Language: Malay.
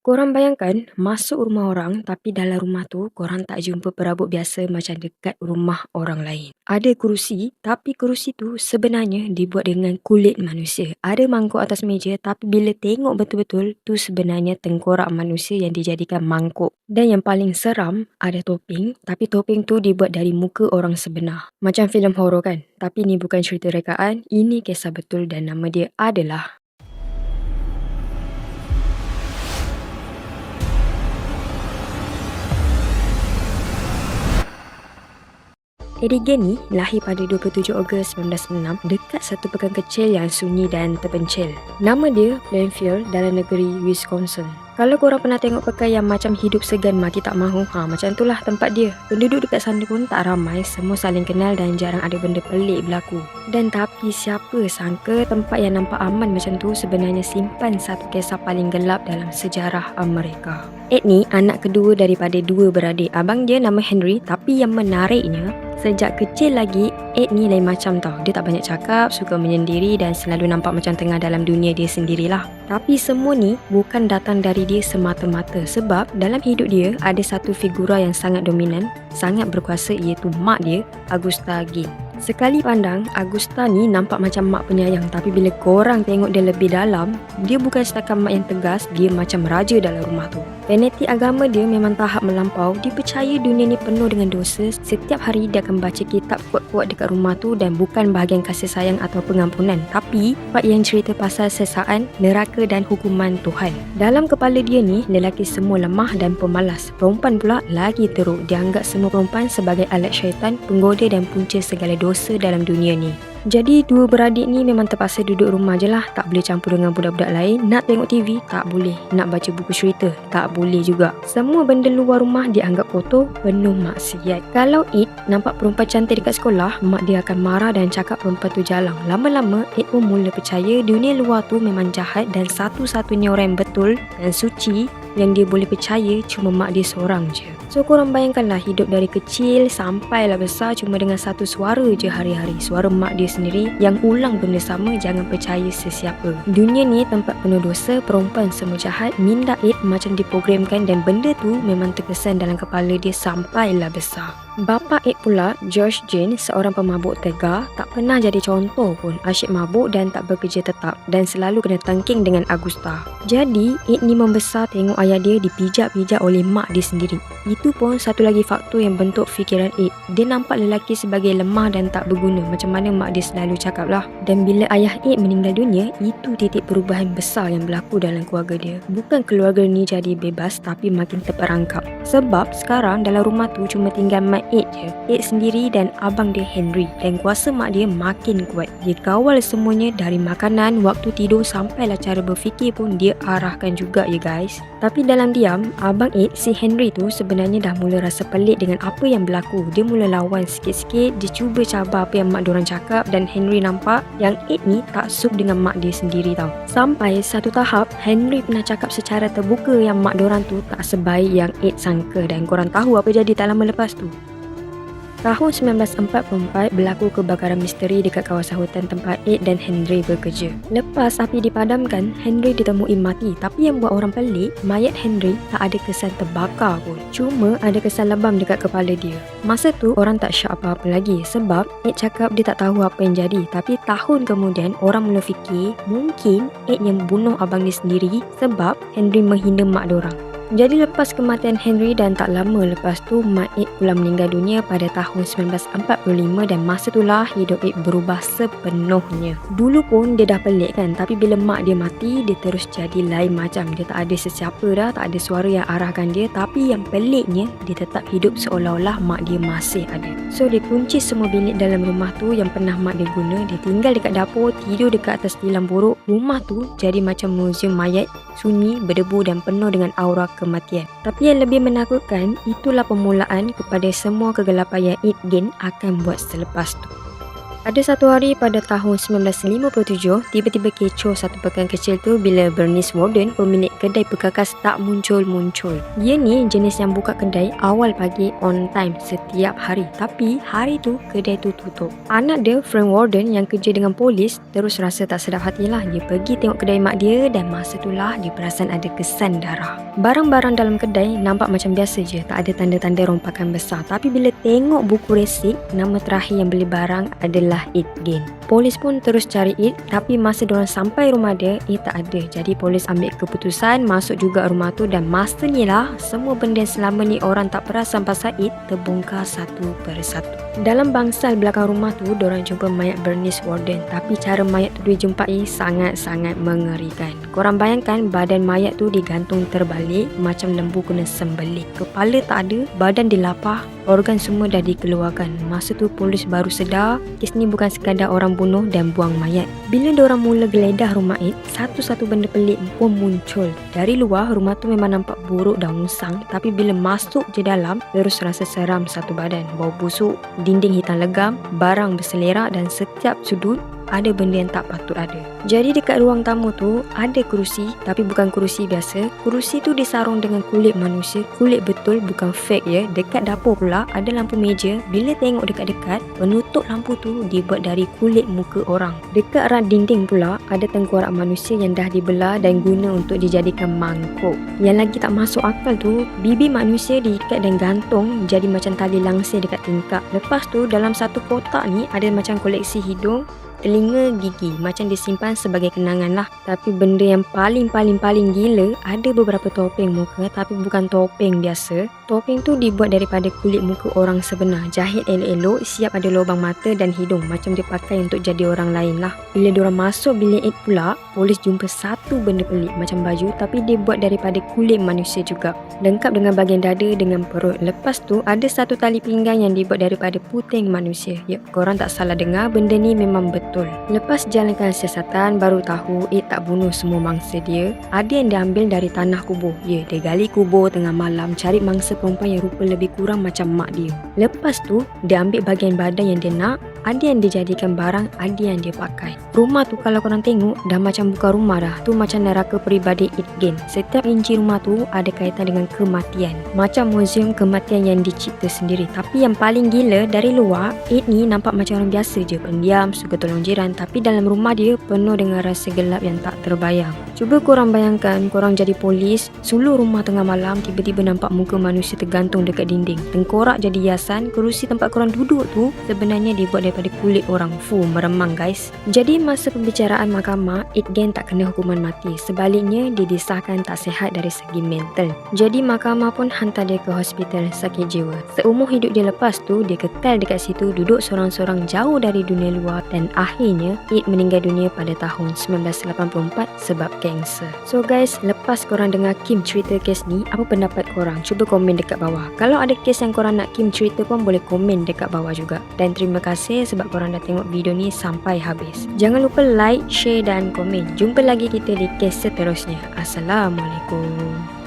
Korang bayangkan masuk rumah orang tapi dalam rumah tu korang tak jumpa perabot biasa macam dekat rumah orang lain. Ada kerusi tapi kerusi tu sebenarnya dibuat dengan kulit manusia. Ada mangkuk atas meja tapi bila tengok betul-betul tu sebenarnya tengkorak manusia yang dijadikan mangkuk. Dan yang paling seram ada topeng tapi topeng tu dibuat dari muka orang sebenar. Macam filem horror kan? Tapi ni bukan cerita rekaan, ini kisah betul dan nama dia adalah Eddie Gani lahir pada 27 Ogos 1906 dekat satu pekan kecil yang sunyi dan terpencil. Nama dia Plainfield dalam negeri Wisconsin. Kalau korang pernah tengok pekan yang macam hidup segan mati tak mahu, ha, macam itulah tempat dia. Penduduk dekat sana pun tak ramai, semua saling kenal dan jarang ada benda pelik berlaku. Dan tapi siapa sangka tempat yang nampak aman macam tu sebenarnya simpan satu kisah paling gelap dalam sejarah Amerika. Ed ni anak kedua daripada dua beradik. Abang dia nama Henry tapi yang menariknya Sejak kecil lagi, Ed ni lain macam tau. Dia tak banyak cakap, suka menyendiri dan selalu nampak macam tengah dalam dunia dia sendirilah. Tapi semua ni bukan datang dari dia semata-mata sebab dalam hidup dia ada satu figura yang sangat dominan, sangat berkuasa iaitu mak dia, Augusta Gin. Sekali pandang, Agusta ni nampak macam mak penyayang tapi bila korang tengok dia lebih dalam, dia bukan setakat mak yang tegas, dia macam raja dalam rumah tu. Fanatik agama dia memang tahap melampau, dia percaya dunia ni penuh dengan dosa. Setiap hari dia akan baca kitab kuat-kuat dekat rumah tu dan bukan bahagian kasih sayang atau pengampunan. Tapi, part yang cerita pasal sesaan, neraka dan hukuman Tuhan. Dalam kepala dia ni, lelaki semua lemah dan pemalas. Perempuan pula lagi teruk. Dia anggap semua perempuan sebagai alat syaitan, penggoda dan punca segala dosa dalam dunia ni. Jadi dua beradik ni memang terpaksa duduk rumah je lah Tak boleh campur dengan budak-budak lain Nak tengok TV? Tak boleh Nak baca buku cerita? Tak boleh juga Semua benda luar rumah dianggap kotor Penuh maksiat Kalau Ed nampak perempuan cantik dekat sekolah Mak dia akan marah dan cakap perempuan tu jalang Lama-lama Ed pun mula percaya Dunia luar tu memang jahat Dan satu-satunya orang yang betul Dan suci yang dia boleh percaya cuma mak dia seorang je. So korang bayangkanlah hidup dari kecil sampailah besar cuma dengan satu suara je hari-hari. Suara mak dia sendiri yang ulang benda sama jangan percaya sesiapa. Dunia ni tempat penuh dosa, perempuan semua jahat, minda it macam diprogramkan dan benda tu memang terkesan dalam kepala dia sampailah besar. Bapa Ed pula, George Jane, seorang pemabuk tega, tak pernah jadi contoh pun. Asyik mabuk dan tak bekerja tetap dan selalu kena tangking dengan Augusta. Jadi, Ed ni membesar tengok ayah dia dipijak-pijak oleh mak dia sendiri. Itu pun satu lagi faktor yang bentuk fikiran Ed. Dia nampak lelaki sebagai lemah dan tak berguna macam mana mak dia selalu cakap lah. Dan bila ayah Ed meninggal dunia, itu titik perubahan besar yang berlaku dalam keluarga dia. Bukan keluarga ni jadi bebas tapi makin terperangkap. Sebab sekarang dalam rumah tu cuma tinggal mak Ed je. Ed sendiri dan abang dia Henry. Dan kuasa mak dia makin kuat. Dia kawal semuanya dari makanan, waktu tidur sampailah cara berfikir pun dia arahkan juga ya guys. Tapi dalam diam, Abang Ed, si Henry tu sebenarnya dah mula rasa pelik dengan apa yang berlaku. Dia mula lawan sikit-sikit, dia cuba cabar apa yang mak diorang cakap dan Henry nampak yang Ed ni tak sup dengan mak dia sendiri tau. Sampai satu tahap, Henry pernah cakap secara terbuka yang mak diorang tu tak sebaik yang Ed sangka dan korang tahu apa jadi tak lama lepas tu. Tahun 1944 berlaku kebakaran misteri dekat kawasan hutan tempat Ed dan Henry bekerja. Lepas api dipadamkan, Henry ditemui mati tapi yang buat orang pelik, mayat Henry tak ada kesan terbakar pun. Cuma ada kesan lebam dekat kepala dia. Masa tu orang tak syak apa-apa lagi sebab Ed cakap dia tak tahu apa yang jadi tapi tahun kemudian orang mula fikir mungkin Ed yang bunuh abang dia sendiri sebab Henry menghina mak diorang. Jadi lepas kematian Henry dan tak lama lepas tu Mak Ed pula meninggal dunia pada tahun 1945 dan masa itulah hidup Ed berubah sepenuhnya. Dulu pun dia dah pelik kan tapi bila mak dia mati dia terus jadi lain macam. Dia tak ada sesiapa dah, tak ada suara yang arahkan dia tapi yang peliknya dia tetap hidup seolah-olah mak dia masih ada. So dia kunci semua bilik dalam rumah tu yang pernah mak dia guna. Dia tinggal dekat dapur, tidur dekat atas tilam buruk. Rumah tu jadi macam muzium mayat, sunyi, berdebu dan penuh dengan aura kematian. Tapi yang lebih menakutkan, itulah permulaan kepada semua kegelapan yang It Gain akan buat selepas tu. Ada satu hari pada tahun 1957, tiba-tiba kecoh satu pekan kecil tu bila Bernice Warden, pemilik kedai perkakas tak muncul-muncul. Dia ni jenis yang buka kedai awal pagi on time setiap hari. Tapi hari tu kedai tu tutup. Anak dia, Frank Warden yang kerja dengan polis, terus rasa tak sedap hatilah. Dia pergi tengok kedai mak dia dan masa itulah dia perasan ada kesan darah. Barang-barang dalam kedai nampak macam biasa je, tak ada tanda-tanda rompakan besar. Tapi bila tengok buku resip, nama terakhir yang beli barang adalah It Gain. Polis pun terus cari It, tapi masa diorang sampai rumah dia, It tak ada. Jadi polis ambil keputusan masuk juga rumah tu dan masa ni lah semua benda selama ni orang tak perasan pasal It terbongkar satu persatu. Dalam bangsal belakang rumah tu, diorang jumpa mayat Bernice Warden. Tapi cara mayat tu dijumpai sangat-sangat mengerikan. Korang bayangkan badan mayat tu digantung terbalik macam lembu kena sembelih. Kepala tak ada, badan dilapah, organ semua dah dikeluarkan. Masa tu polis baru sedar kes ni bukan sekadar orang bunuh dan buang mayat. Bila diorang mula geledah rumah It, satu-satu benda pelik pun muncul. Dari luar, rumah tu memang nampak buruk dan musang. Tapi bila masuk je dalam, terus rasa seram satu badan. Bau busuk, dinding hitam legam, barang berselerak dan setiap sudut ada benda yang tak patut ada. Jadi dekat ruang tamu tu ada kerusi tapi bukan kerusi biasa. Kerusi tu disarung dengan kulit manusia. Kulit betul bukan fake ya. Dekat dapur pula ada lampu meja. Bila tengok dekat-dekat, penutup lampu tu dibuat dari kulit muka orang. Dekat rak dinding pula ada tengkorak manusia yang dah dibelah dan guna untuk dijadikan mangkuk. Yang lagi tak masuk akal tu, bibi manusia diikat dan gantung jadi macam tali langsir dekat tingkap. Lepas tu dalam satu kotak ni ada macam koleksi hidung telinga gigi macam disimpan sebagai kenangan lah. Tapi benda yang paling-paling-paling gila ada beberapa topeng muka tapi bukan topeng biasa. Topeng tu dibuat daripada kulit muka orang sebenar. Jahit elok-elok siap ada lubang mata dan hidung macam dia pakai untuk jadi orang lain lah. Bila diorang masuk bilik 8 pula polis jumpa satu benda pelik macam baju tapi dia buat daripada kulit manusia juga. Lengkap dengan bahagian dada dengan perut. Lepas tu ada satu tali pinggang yang dibuat daripada puting manusia. Yep korang tak salah dengar benda ni memang betul betul. Lepas jalankan siasatan, baru tahu Ed tak bunuh semua mangsa dia. Ada yang diambil dari tanah kubur. Ya, dia gali kubur tengah malam cari mangsa perempuan yang rupa lebih kurang macam mak dia. Lepas tu, dia ambil bahagian badan yang dia nak ada yang dijadikan barang, ada yang dia pakai. Rumah tu kalau korang tengok, dah macam buka rumah dah. Tu macam neraka peribadi It Gain. Setiap inci rumah tu ada kaitan dengan kematian. Macam muzium kematian yang dicipta sendiri. Tapi yang paling gila, dari luar, It ni nampak macam orang biasa je. Pendiam, suka tolong jiran. Tapi dalam rumah dia, penuh dengan rasa gelap yang tak terbayang. Cuba korang bayangkan, korang jadi polis, suluh rumah tengah malam, tiba-tiba nampak muka manusia tergantung dekat dinding. Tengkorak jadi hiasan, kerusi tempat korang duduk tu, sebenarnya dibuat daripada kulit orang fu meremang guys. Jadi masa pembicaraan mahkamah, Itgen tak kena hukuman mati. Sebaliknya, dia disahkan tak sihat dari segi mental. Jadi mahkamah pun hantar dia ke hospital sakit jiwa. Seumur hidup dia lepas tu, dia kekal dekat situ duduk seorang-seorang jauh dari dunia luar dan akhirnya It meninggal dunia pada tahun 1984 sebab kanser. So guys, lepas korang dengar Kim cerita kes ni, apa pendapat korang? Cuba komen dekat bawah. Kalau ada kes yang korang nak Kim cerita pun boleh komen dekat bawah juga. Dan terima kasih sebab korang dah tengok video ni sampai habis. Jangan lupa like, share dan komen. Jumpa lagi kita di kes seterusnya. Assalamualaikum.